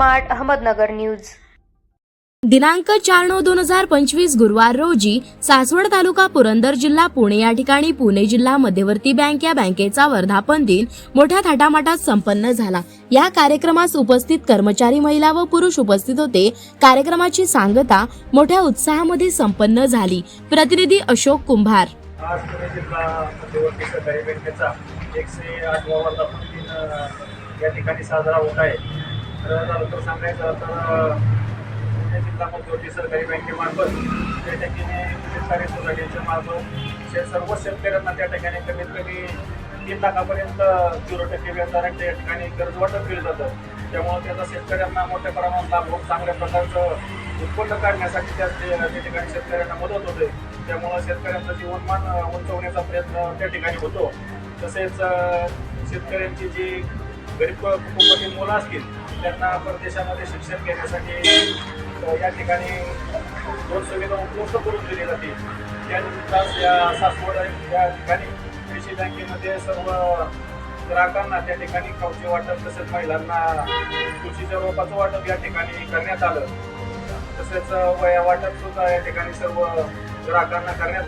Smart Ahmednagar news. दिनांक चार नऊ दोन हजार पंचवीस गुरुवार रोजी सासवड तालुका पुरंदर जिल्हा पुणे या ठिकाणी पुणे जिल्हा मध्यवर्ती बँक या बँकेचा वर्धापन दिन मोठ्या थाटामाटात संपन्न झाला. या कार्यक्रमास उपस्थित कर्मचारी महिला व पुरुष उपस्थित होते. कार्यक्रमाची सांगता मोठ्या उत्साहामध्ये संपन्न झाली. प्रतिनिधी अशोक कुंभार. आज पुणे जिल्हा मध्यवर्ती सहकारी बँकेचा एकशे आठवा वर्धापन दिन अ, या ठिकाणी साजरा होत आहे. तर सांगायचं तर पुणे जिल्हा मध्यवर्ती सरकारी बँकेमार्फत त्या ठिकाणी सहकारी सोसायटीच्या मार्फत शे- सर्व शेतकऱ्यांना त्या ठिकाणी कमीत कमी तीन लाखापर्यंत झिरो टक्के व्याजाने त्या ठिकाणी कर्ज वाटप केलं जातं. त्यामुळे त्याचा शेतकऱ्यांना मोठ्या प्रमाणात लाभ होऊन चांगल्या प्रकारचं उत्पन्न काढण्यासाठी त्या त्या ठिकाणी शेतकऱ्यांना मदत होते. त्यामुळं शेतकऱ्यांचं जीवनमान उंचवण्याचा प्रयत्न त्या ठिकाणी होतो. तसेच शेतकऱ्यांची जी गरीब कुटुंबातील मुलं असतील त्यांना परदेशामध्ये शिक्षण घेण्यासाठी या ठिकाणी दोन सुविधा उपलब्ध करून दिली जाते. त्यानिमित्ताच या सासवड या ठिकाणी कृषी बँकेमध्ये सर्व ग्राहकांना त्या ठिकाणी खाऊचे वाटप तसेच महिलांना कृषीच्या रोपाचं वाटप या ठिकाणी करण्यात आलं. तसेच वया वाटप सुद्धा या ठिकाणी सर्व ग्राहकांना करण्यात